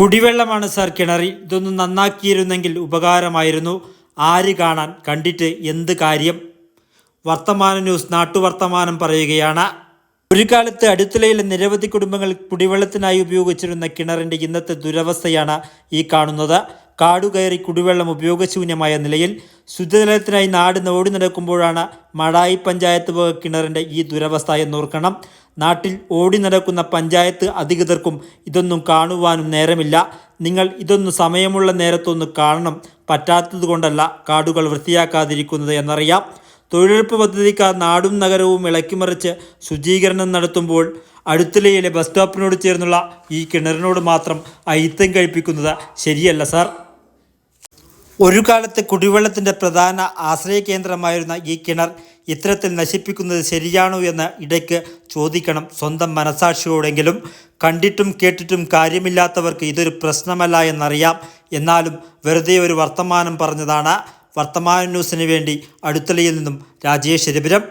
കുടിവെള്ളമാണ് sir കിണറി. ഇതൊന്ന് നന്നാക്കിയിരുന്നെങ്കിൽ ഉപകാരമായിരുന്നു. ആര് കാണാൻ കണ്ടിട്ട് എന്ത് കാര്യം? വർത്തമാന ന്യൂസ് നാട്ടുവർത്തമാനം പറയുകയാണ്. ഒരു കാലത്ത് അടുത്തലയിലെ നിരവധി കുടുംബങ്ങൾ കുടിവെള്ളത്തിനായി ഉപയോഗിച്ചിരുന്ന കിണറിന്റെ ഇന്നത്തെ ദുരവസ്ഥയാണ് ഈ കാണുന്നത്. കാടുകയറി കുടിവെള്ളം ഉപയോഗശൂന്യമായ നിലയിൽ ശുദ്ധജലത്തിനായി നാട് ഓടി നടക്കുമ്പോഴാണ് മടായി പഞ്ചായത്ത് വക കിണറിന്റെ ഈ ദുരവസ്ഥ എന്നോർക്കണം. നാട്ടിൽ ഓടി നടക്കുന്ന പഞ്ചായത്ത് അധികൃതർക്കും ഇതൊന്നും കാണുവാനും നേരമില്ല. നിങ്ങൾ ഇതൊന്ന് സമയമുള്ള നേരത്തൊന്ന് കാണണം. പറ്റാത്തത് കൊണ്ടല്ല കാടുകൾ വൃത്തിയാക്കാതിരിക്കുന്നത് എന്നറിയാം. തൊഴിലുറപ്പ് പദ്ധതിക്കാർ നാടും നഗരവും ഇളക്കിമറിച്ച് ശുചീകരണം നടത്തുമ്പോൾ അടുത്തിലയിലെ ബസ് സ്റ്റോപ്പിനോട് ചേർന്നുള്ള ഈ കിണറിനോട് മാത്രം അയിത്തം കഴിപ്പിക്കുന്നത് ശരിയല്ല സാർ. ഒരു കാലത്ത് കുടിവെള്ളത്തിന്റെ പ്രധാന ആശ്രയ കേന്ദ്രമായിരുന്ന ഈ കിണർ ഇത്തരത്തിൽ നശിപ്പിക്കുന്നത് ശരിയാണോ എന്ന് ഇടയ്ക്ക് ചോദിക്കണം സ്വന്തം മനസാക്ഷിയോടെങ്കിലും. കണ്ടിട്ടും കേട്ടിട്ടും കാര്യമില്ലാത്തവർക്ക് ഇതൊരു പ്രശ്നമല്ല എന്നറിയാം. എന്നാലും വെറുതെ ഒരു വർത്തമാനം പറഞ്ഞതാണ്. വർത്തമാന ന്യൂസിന് വേണ്ടി അടുത്തലയിൽ നിന്നും രാജേഷ് രവിരം